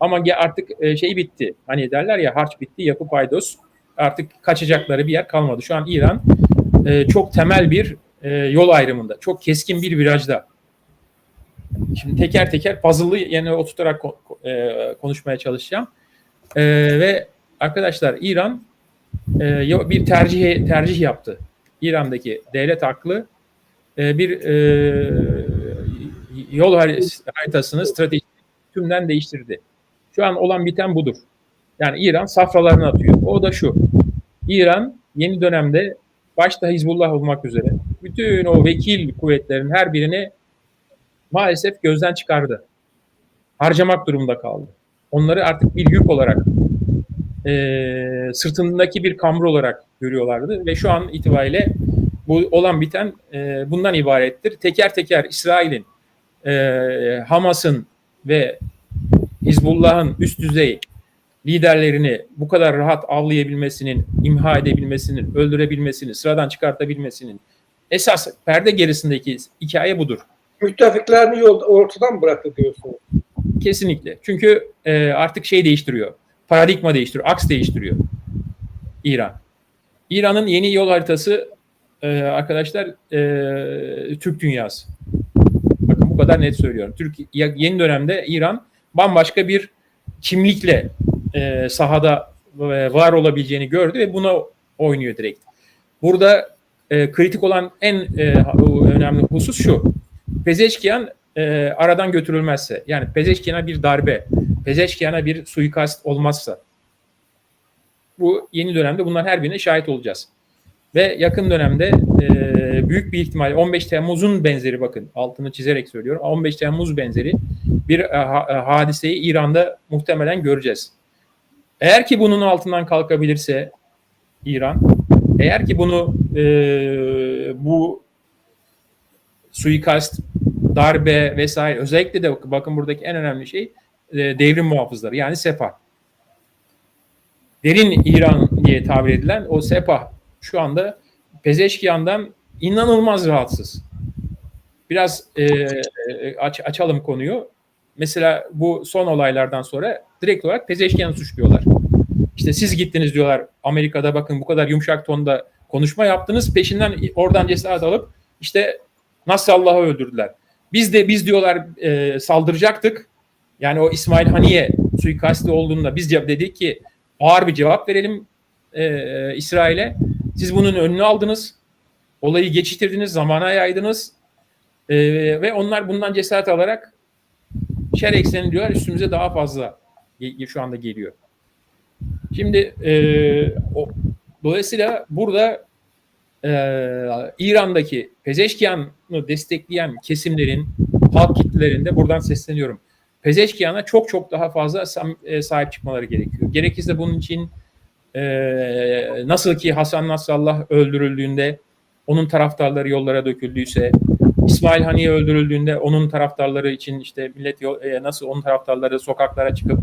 Ama artık e, şey bitti. Hani derler ya harç bitti, yapı paydos. Artık kaçacakları bir yer kalmadı. Şu an İran e, çok temel bir e, yol ayrımında. Çok keskin bir virajda. Şimdi teker teker puzzle'ı yine oturtarak ko- ko- konuşmaya çalışacağım. Ve arkadaşlar İran bir tercih tercih yaptı. İran'daki devlet aklı bir yol har- haritasını, stratejisini tümden değiştirdi. Şu an olan biten budur. Yani İran safralarını atıyor. O da şu. İran yeni dönemde başta Hizbullah olmak üzere bütün o vekil kuvvetlerin her birini maalesef gözden çıkardı. Harcamak durumunda kaldı. Onları artık bir yük olarak e, sırtındaki bir kamro olarak görüyorlardı ve şu an itibariyle bu olan biten e, bundan ibarettir. Teker teker İsrail'in, e, Hamas'ın ve Hizbullah'ın üst düzey liderlerini bu kadar rahat avlayabilmesinin, imha edebilmesinin, öldürebilmesinin, sıradan çıkartabilmesinin esas perde gerisindeki hikaye budur. Müttefiklerini yolda ortadan bıraktı diyorsunuz? Kesinlikle. Çünkü e, artık şey değiştiriyor. Paradigma değiştiriyor. Aks değiştiriyor. İran. İran'ın yeni yol haritası e, arkadaşlar e, Türk dünyası. Bakın bu kadar net söylüyorum. Türk yeni dönemde İran bambaşka bir kimlikle e, sahada e, var olabileceğini gördü ve buna oynuyor direkt. Burada e, kritik olan en e, önemli husus şu. Pezeşkiyan e, aradan götürülmezse, yani Pezeşkiyan'a bir darbe, Pezeşkiyan'a bir suikast olmazsa, bu yeni dönemde bunların her birine şahit olacağız. Ve yakın dönemde e, büyük bir ihtimal 15 Temmuz'un benzeri bakın altını çizerek söylüyorum 15 Temmuz benzeri bir e, e, hadiseyi İran'da muhtemelen göreceğiz. Eğer ki bunun altından kalkabilirse İran, eğer ki bunu e, bu suikast, darbe vesaire özellikle de bakın buradaki en önemli şey e, devrim muhafızları yani SEPA. Derin İran diye tabir edilen o SEPA şu anda Pezeşkiyan'dan inanılmaz rahatsız. Biraz e, e, aç, açalım konuyu. Mesela bu son olaylardan sonra direkt olarak Pezeşkiyan'ı suçluyorlar. İşte siz gittiniz diyorlar Amerika'da bakın bu kadar yumuşak tonda konuşma yaptınız. Peşinden oradan cesaret alıp işte Nasrallah'ı öldürdüler. Biz de biz diyorlar e, saldıracaktık. Yani o İsmail Haniye suikasti olduğunda biz dedik ki ağır bir cevap verelim e, İsrail'e. Siz bunun önünü aldınız. Olayı geçiştirdiniz, zamana yaydınız. E, ve onlar bundan cesaret alarak şer ekseni diyorlar üstümüze daha fazla şu anda geliyor. Şimdi e, o, dolayısıyla burada e, İran'daki Pezeşkiyan'ı destekleyen kesimlerin halk kitlelerinde buradan sesleniyorum. Pezeşkiyan'a çok çok daha fazla e, sahip çıkmaları gerekiyor. Gerekirse bunun için e, nasıl ki Hasan Nasrallah öldürüldüğünde onun taraftarları yollara döküldüyse, İsmail Haniye öldürüldüğünde onun taraftarları için işte millet yol- e, nasıl onun taraftarları sokaklara çıkıp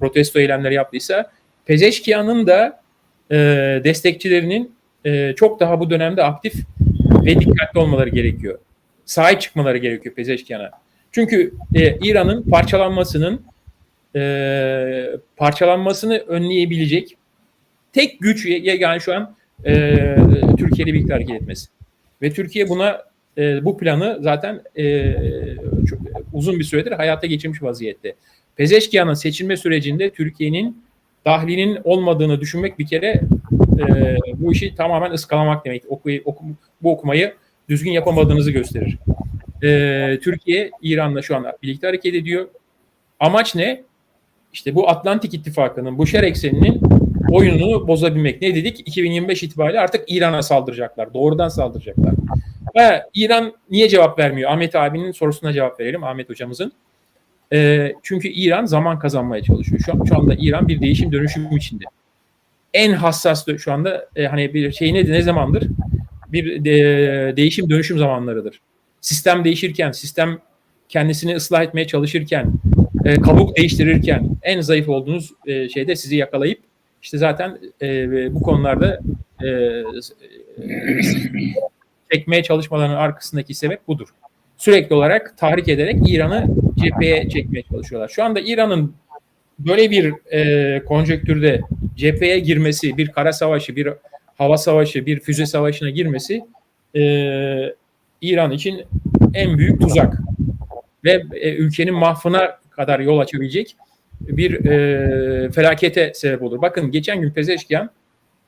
protesto eylemleri yaptıysa Pezeşkiyan'ın da e, destekçilerinin e, çok daha bu dönemde aktif ve dikkatli olmaları gerekiyor. Sahip çıkmaları gerekiyor Pezeşkiyan'a. Çünkü e, İran'ın parçalanmasının e, parçalanmasını önleyebilecek tek güç yani şu an e, Türkiye'yle birlikte hareket etmesi. Ve Türkiye buna e, bu planı zaten e, çok uzun bir süredir hayata geçirmiş vaziyette. Pezeşkiyan'ın seçilme sürecinde Türkiye'nin dahlinin olmadığını düşünmek bir kere e, bu işi tamamen ıskalamak demek. Oku, oku, bu okumayı düzgün yapamadığınızı gösterir. E, Türkiye İran'la şu anda birlikte hareket ediyor. Amaç ne? İşte bu Atlantik İttifakı'nın, bu şer ekseninin oyununu bozabilmek. Ne dedik? 2025 itibariyle artık İran'a saldıracaklar. Doğrudan saldıracaklar. Ve İran niye cevap vermiyor? Ahmet abinin sorusuna cevap verelim. Ahmet hocamızın. E, çünkü İran zaman kazanmaya çalışıyor. Şu, an, şu anda İran bir değişim dönüşüm içinde. En hassas şu anda e, hani bir şey ne, ne zamandır? Bir de, değişim dönüşüm zamanlarıdır. Sistem değişirken, sistem kendisini ıslah etmeye çalışırken, e, kabuk değiştirirken en zayıf olduğunuz e, şeyde sizi yakalayıp işte zaten e, bu konularda e, çekmeye çalışmalarının arkasındaki sebep budur. Sürekli olarak tahrik ederek İran'ı cepheye çekmeye çalışıyorlar. Şu anda İran'ın böyle bir e, konjonktürde cepheye girmesi, bir kara savaşı, bir hava savaşı, bir füze savaşına girmesi e, İran için en büyük tuzak ve e, ülkenin mahvına kadar yol açabilecek bir e, felakete sebep olur. Bakın geçen gün Pezeşkian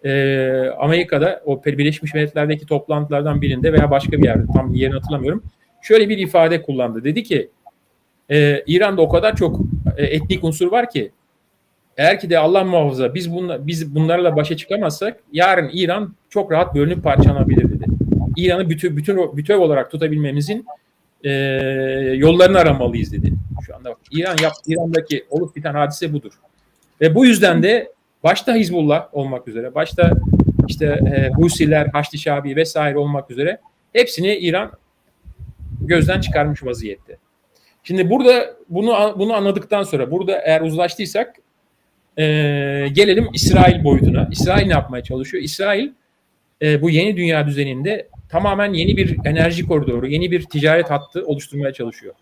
e, Amerika'da o Birleşmiş Milletler'deki toplantılardan birinde veya başka bir yerde tam yerini hatırlamıyorum. Şöyle bir ifade kullandı. Dedi ki e, İran'da o kadar çok e, etnik unsur var ki eğer ki de Allah muhafaza biz bunla, biz bunlarla başa çıkamazsak yarın İran çok rahat bölünüp parçalanabilir dedi. İran'ı bütün bütün bütöv olarak tutabilmemizin e, yollarını aramalıyız dedi. Şu anda bak, İran yap, İran'daki olup biten hadise budur. Ve bu yüzden de başta Hizbullah olmak üzere, başta işte e, Husiler, Haçlı Şabi vesaire olmak üzere hepsini İran gözden çıkarmış vaziyette. Şimdi burada bunu bunu anladıktan sonra burada eğer uzlaştıysak e, gelelim İsrail boyutuna. İsrail ne yapmaya çalışıyor? İsrail e, bu yeni dünya düzeninde tamamen yeni bir enerji koridoru, yeni bir ticaret hattı oluşturmaya çalışıyor.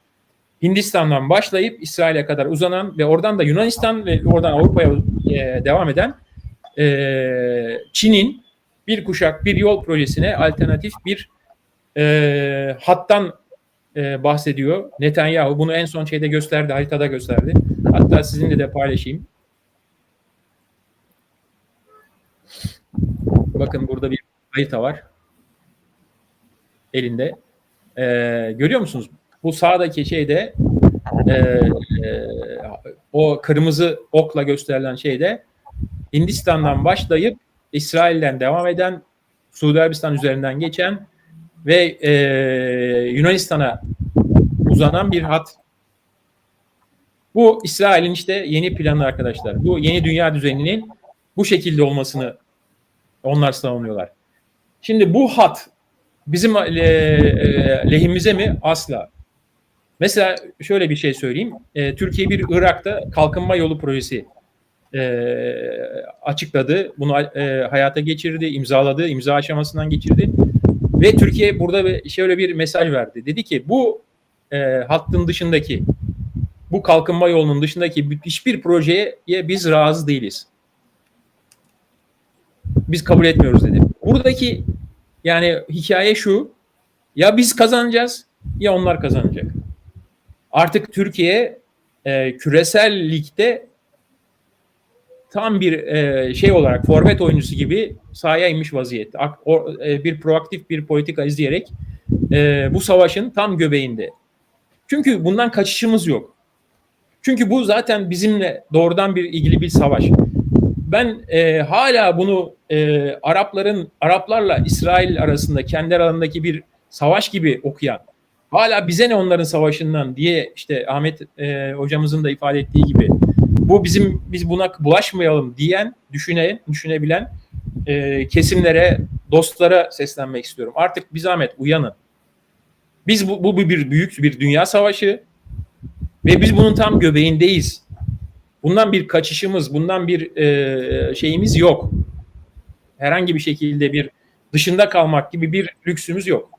Hindistan'dan başlayıp İsrail'e kadar uzanan ve oradan da Yunanistan ve oradan Avrupa'ya e, devam eden e, Çin'in bir kuşak bir yol projesine alternatif bir e, hattan e, bahsediyor. Netanyahu bunu en son şeyde gösterdi, haritada gösterdi. Hatta sizinle de paylaşayım. Bakın burada bir harita var. Elinde. E, görüyor musunuz? Bu sağdaki şeyde e, e, o kırmızı okla gösterilen şeyde Hindistan'dan başlayıp İsrail'den devam eden Suudi Arabistan üzerinden geçen ve e, Yunanistan'a uzanan bir hat. Bu İsrail'in işte yeni planı arkadaşlar. Bu yeni dünya düzeninin bu şekilde olmasını onlar savunuyorlar. Şimdi bu hat bizim e, e, lehimize mi? Asla. Mesela şöyle bir şey söyleyeyim. E, Türkiye bir Irak'ta kalkınma yolu projesi e, açıkladı. Bunu e, hayata geçirdi, imzaladı, imza aşamasından geçirdi. Ve Türkiye burada şöyle bir mesaj verdi. Dedi ki bu e, hattın dışındaki, bu kalkınma yolunun dışındaki hiçbir projeye biz razı değiliz. Biz kabul etmiyoruz dedi. Buradaki yani hikaye şu, ya biz kazanacağız ya onlar kazanacak. Artık Türkiye e, küresel ligde tam bir e, şey olarak forvet oyuncusu gibi sahaya inmiş vaziyette. O, e, bir proaktif bir politika izleyerek e, bu savaşın tam göbeğinde. Çünkü bundan kaçışımız yok. Çünkü bu zaten bizimle doğrudan bir ilgili bir savaş. Ben e, hala bunu e, Arapların Araplarla İsrail arasında kendi aralarındaki bir savaş gibi okuyan, hala bize ne onların savaşından diye işte Ahmet e, hocamızın da ifade ettiği gibi bu bizim biz buna bulaşmayalım diyen, düşünen, düşünebilen e, kesimlere, dostlara seslenmek istiyorum. Artık bir zahmet uyanın. Biz bu, bu bir büyük bir dünya savaşı ve biz bunun tam göbeğindeyiz. Bundan bir kaçışımız, bundan bir e, şeyimiz yok. Herhangi bir şekilde bir dışında kalmak gibi bir lüksümüz yok.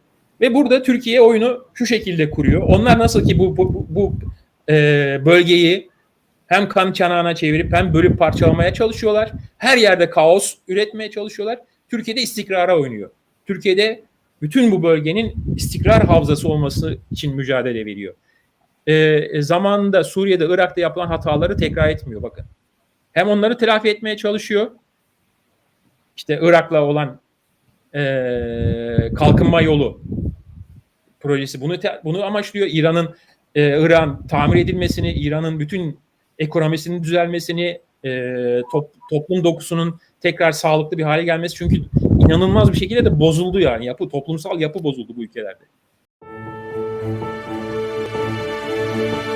Ve burada Türkiye oyunu şu şekilde kuruyor. Onlar nasıl ki bu, bu, bu e, bölgeyi hem kan çanağına çevirip hem bölüp parçalamaya çalışıyorlar. Her yerde kaos üretmeye çalışıyorlar. Türkiye'de istikrara oynuyor. Türkiye'de bütün bu bölgenin istikrar havzası olması için mücadele veriyor. E, zamanında Suriye'de, Irak'ta yapılan hataları tekrar etmiyor bakın. Hem onları telafi etmeye çalışıyor. İşte Irak'la olan e, kalkınma yolu projesi bunu bunu amaçlıyor. İran'ın e, İran tamir edilmesini, İran'ın bütün ekonomisinin düzelmesini, e, top, toplum dokusunun tekrar sağlıklı bir hale gelmesi çünkü inanılmaz bir şekilde de bozuldu yani yapı toplumsal yapı bozuldu bu ülkelerde. Thank you.